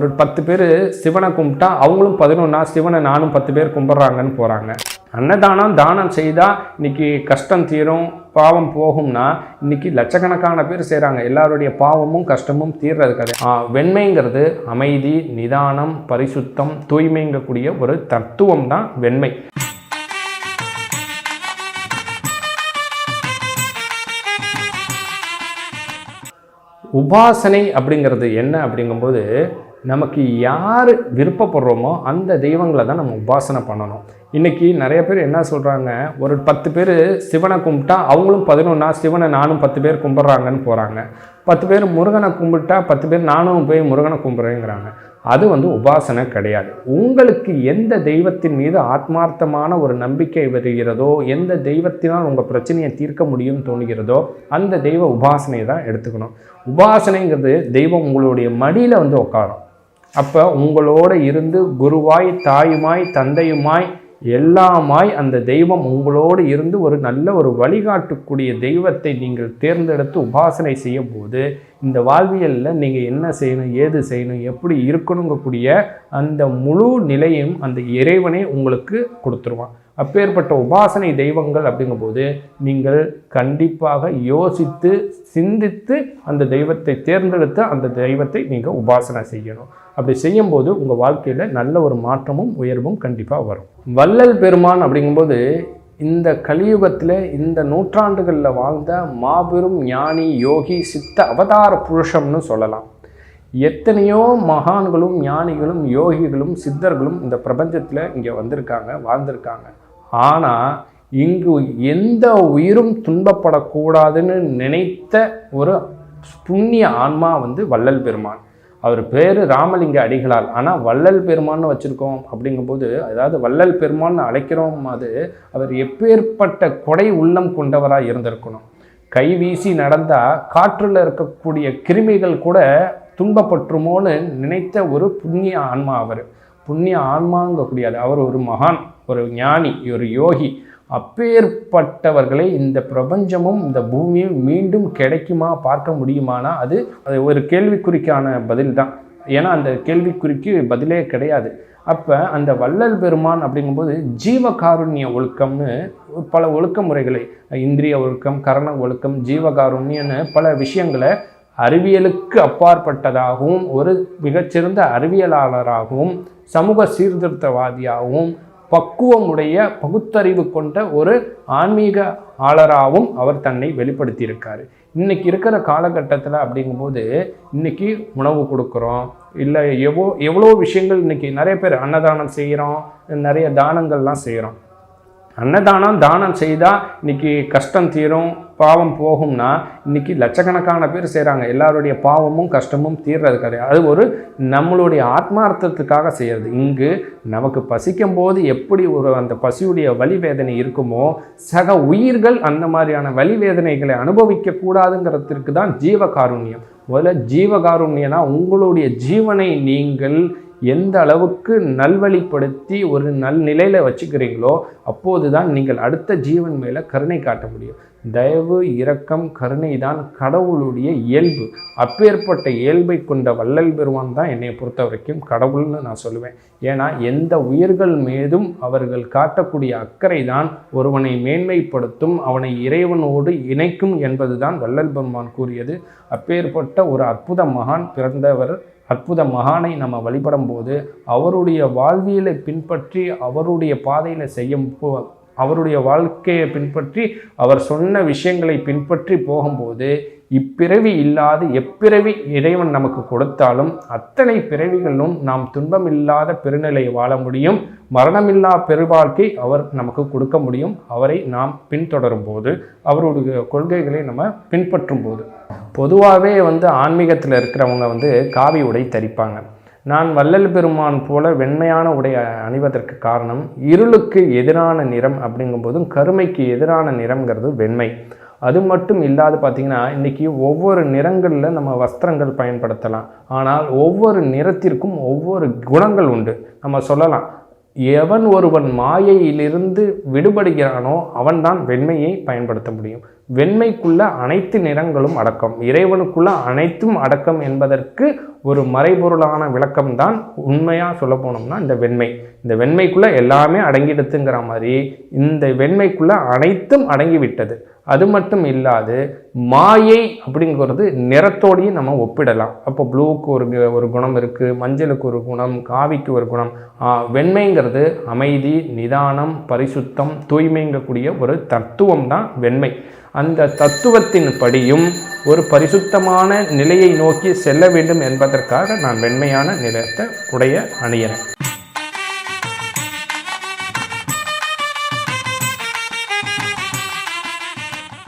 ஒரு பத்து பேர் சிவனை கும்பிட்டா அவங்களும் பதினொன்னா சிவனை நானும் பத்து பேர் கும்பிட்றாங்கன்னு போகிறாங்க அன்னதானம் தானம் செய்தால் இன்னைக்கு கஷ்டம் தீரும் பாவம் போகும்னா இன்னைக்கு லட்சக்கணக்கான பேர் செய்கிறாங்க எல்லாருடைய பாவமும் கஷ்டமும் தீர்றது கிடையாது வெண்மைங்கிறது அமைதி நிதானம் பரிசுத்தம் தூய்மைங்கக்கூடிய ஒரு தத்துவம் தான் வெண்மை. உபாசனை அப்படிங்கிறது என்ன அப்படிங்கும்போது நமக்கு யார் விருப்பப்படுறோமோ அந்த தெய்வங்களை தான் நம்ம உபாசனை பண்ணணும். இன்றைக்கி நிறைய பேர் என்ன சொல்கிறாங்க ஒரு பத்து பேர் சிவனை கும்பிட்டா அவங்களும் பதினொன்னா சிவனை நானும் பத்து பேர் கும்பிட்றாங்கன்னு போகிறாங்க பத்து பேர் முருகனை கும்பிட்டா பத்து பேர் நானும் போய் முருகனை கும்பிட்றேங்கிறாங்க. அது வந்து உபாசனை கிடையாது. உங்களுக்கு எந்த தெய்வத்தின் மீது ஆத்மார்த்தமான ஒரு நம்பிக்கை வருகிறதோ எந்த தெய்வத்தினால் உங்கள் பிரச்சனையை தீர்க்க முடியும்னு தோணுகிறதோ அந்த தெய்வ உபாசனையை தான் எடுத்துக்கணும். உபாசனைங்கிறது தெய்வம் உங்களுடைய மடியில் வந்து உட்காரும். அப்போ உங்களோட இருந்து குருவாய் தாயுமாய் தந்தையுமாய் எல்லாமாய் அந்த தெய்வம் உங்களோடு இருந்து ஒரு நல்ல ஒரு வழிகாட்டக்கூடிய தெய்வத்தை நீங்கள் தேர்ந்தெடுத்து உபாசனை செய்யும் போது இந்த வாழ்வியலில் நீங்கள் என்ன செய்யணும் ஏது செய்யணும் எப்படி இருக்கணுங்கக்கூடிய அந்த முழு நிலையும் அந்த இறைவனே உங்களுக்கு கொடுத்துருவான். அப்பேற்பட்ட உபாசனை தெய்வங்கள் அப்படிங்கும்போது நீங்கள் கண்டிப்பாக யோசித்து சிந்தித்து அந்த தெய்வத்தை தேர்ந்தெடுத்து அந்த தெய்வத்தை நீங்கள் உபாசனை செய்யணும். அப்படி செய்யும்போது உங்கள் வாழ்க்கையில் நல்ல ஒரு மாற்றமும் உயர்வும் கண்டிப்பாக வரும். வள்ளல் பெருமான் அப்படிங்கும்போது இந்த கலியுகத்தில் இந்த நூற்றாண்டுகளில் வாழ்ந்த மாபெரும் ஞானி யோகி சித்த அவதார புருஷம்னு சொல்லலாம். எத்தனையோ மகான்களும் ஞானிகளும் யோகிகளும் சித்தர்களும் இந்த பிரபஞ்சத்தில் இங்கே வந்திருக்காங்க வாழ்ந்திருக்காங்க. ஆனால் இங்கு எந்த உயிரும் துன்பப்படக்கூடாதுன்னு நினைத்த ஒரு புண்ணிய ஆன்மா வந்து வள்ளல் பெருமான். அவர் பேர் ராமலிங்க அடிகளால். ஆனால் வள்ளல் பெருமான்னு வச்சுருக்கோம் அப்படிங்கும்போது அதாவது வள்ளல் பெருமான்னு அழைக்கிறோம் அது அவர் எப்பேற்பட்ட கொடை உள்ளம் கொண்டவராக இருந்திருக்கணும். கை வீசி நடந்தால் காற்றில் இருக்கக்கூடிய கிருமிகள் கூட துன்பப்பட்டுருமோன்னு நினைத்த ஒரு புண்ணிய ஆன்மா அவர். புண்ணிய ஆன்மாங்கக்கூடியது அவர் ஒரு மகான் ஒரு ஞானி ஒரு யோகி. அப்பேற்பட்டவர்களை இந்த பிரபஞ்சமும் இந்த பூமியும் மீண்டும் கிடைக்குமா பார்க்க முடியுமானா அது அது ஒரு கேள்விக்குறிக்கான பதில் தான் ஏன்னா அந்த கேள்விக்குறிக்கு பதிலே கிடையாது. அப்போ அந்த வள்ளல் பெருமான் அப்படிங்கும்போது ஜீவகாருண்ய ஒழுக்கம்னு பல ஒழுக்க முறைகளை இந்திரிய ஒழுக்கம் கரண ஒழுக்கம் ஜீவகாருண்யன்னு பல விஷயங்களை அறிவியலுக்கு அப்பாற்பட்டதாகவும் ஒரு மிகச்சிறந்த அறிவியலாளராகவும் சமூக சீர்திருத்தவாதியாகவும் பக்குவமுடைய பகுத்தறிவு கொண்ட ஒரு ஆன்மீக ஆளராகவும் அவர் தன்னை வெளிப்படுத்தியிருக்காரு. இன்றைக்கி இருக்கிற காலகட்டத்தில் அப்படிங்கும்போது இன்னைக்கு உணவு கொடுக்குறோம் இல்லை எவ்வளோ எவ்வளோ விஷயங்கள் இன்றைக்கி நிறைய பேர் அன்னதானம் செய்கிறோம் நிறைய தானங்கள்லாம் செய்கிறோம் அன்னதானம் தானம் செய்தால் இன்னைக்கு கஷ்டம் தீரும் பாவம் போகும்னா இன்னைக்கு லட்சக்கணக்கான பேர் செய்கிறாங்க எல்லாருடைய பாவமும் கஷ்டமும் தீர்றது கிடையாது. அது ஒரு நம்மளுடைய ஆத்மார்த்தத்துக்காக செய்கிறது இங்கு நமக்கு பசிக்கும் போது எப்படி ஒரு அந்த பசியுடைய வலி வேதனை இருக்குமோ சக உயிர்கள் அந்த மாதிரியான வலி வேதனைகளை அனுபவிக்க கூடாதுங்கிறதுக்கு தான் ஜீவகாருண்யம். முதல்ல ஜீவகாருண்யனா உங்களுடைய ஜீவனை நீங்கள் எந்த அளவுக்கு நல்வழிப்படுத்தி ஒரு நல் நிலையில் வச்சுக்கிறீங்களோ அப்போது தான் நீங்கள் அடுத்த ஜீவன் மேலே கருணை காட்ட முடியும். தயவு இரக்கம் கருணை தான் கடவுளுடைய இயல்பு. அப்பேற்பட்ட இயல்பை கொண்ட வள்ளல் பெருமான் தான் என்னை பொறுத்த வரைக்கும் கடவுள்னு நான் சொல்லுவேன். ஏன்னா எந்த உயிர்கள் மீதும் அவர்கள் காட்டக்கூடிய அக்கறை தான் ஒருவனை மேன்மைப்படுத்தும் அவனை இறைவனோடு இணைக்கும் என்பதுதான் வள்ளல் பெருமான் கூறியது. அப்பேற்பட்ட ஒரு அற்புத மகான் பிறந்தவர் அற்புத மகானை நம்ம வழிபடும் போது அவருடைய வாழ்வியலை பின்பற்றி அவருடைய பாதையில் செய்யும் போ- அவருடைய வாழ்க்கையை பின்பற்றி அவர் சொன்ன விஷயங்களை பின்பற்றி போகும்போது இப்பிறவி இல்லாது எப்பிறவி இறைவன் நமக்கு கொடுத்தாலும் அத்தனை பிறவிகளிலும் நாம் துன்பமில்லாத பெருநிலை வாழ முடியும். மரணமில்லா பெருவாழ்க்கை அவர் நமக்கு கொடுக்க முடியும். அவரை நாம் பின்தொடரும் போது அவருடைய கொள்கைகளை நம்ம பின்பற்றும் போது. பொதுவாகவே வந்து ஆன்மீகத்தில் இருக்கிறவங்க வந்து காவி உடை தரிப்பாங்க. நான் வள்ளல் பெருமான் போல வெண்மையான உடை அணிவதற்கு காரணம் இருளுக்கு எதிரான நிறம் அப்படிங்கும்போதும் கருமைக்கு எதிரான நிறம்ங்கிறது வெண்மை. அது மட்டும் இல்லாது பார்த்தீங்கன்னா இன்றைக்கி ஒவ்வொரு நிறங்களில் நம்ம வஸ்திரங்கள் பயன்படுத்தலாம். ஆனால் ஒவ்வொரு நிறத்திற்கும் ஒவ்வொரு குணங்கள் உண்டு. நம்ம சொல்லலாம் எவன் ஒருவன் மாயையிலிருந்து விடுபடுகிறானோ அவன்தான் வெண்மையை பயன்படுத்த முடியும். வெண்மைக்குள்ள அனைத்து நிறங்களும் அடக்கம். இறைவனுக்குள்ள அனைத்தும் அடக்கம் என்பதற்கு ஒரு மறைபொருளான விளக்கம்தான் உண்மையாக சொல்ல போனோம்னா இந்த வெண்மை. இந்த வெண்மைக்குள்ள எல்லாமே அடங்கிடுத்துங்கிற மாதிரி இந்த வெண்மைக்குள்ள அனைத்தும் அடங்கிவிட்டது. அது மட்டும் இல்லாது மாயை அப்படிங்கிறது நிறத்தோடையும் நம்ம ஒப்பிடலாம். அப்போ ப்ளூவுக்கு ஒரு ஒரு குணம் இருக்குது மஞ்சளுக்கு ஒரு குணம் காவிக்கு ஒரு குணம். வெண்மைங்கிறது அமைதி நிதானம் பரிசுத்தம் தூய்மைங்கக்கூடிய ஒரு தத்துவம் தான் வெண்மை. அந்த தத்துவத்தின் படியும் ஒரு பரிசுத்தமான நிலையை நோக்கி செல்ல வேண்டும் என்பதற்காக நான் வெண்மையான நிறத்தை உடைய அணியிறேன்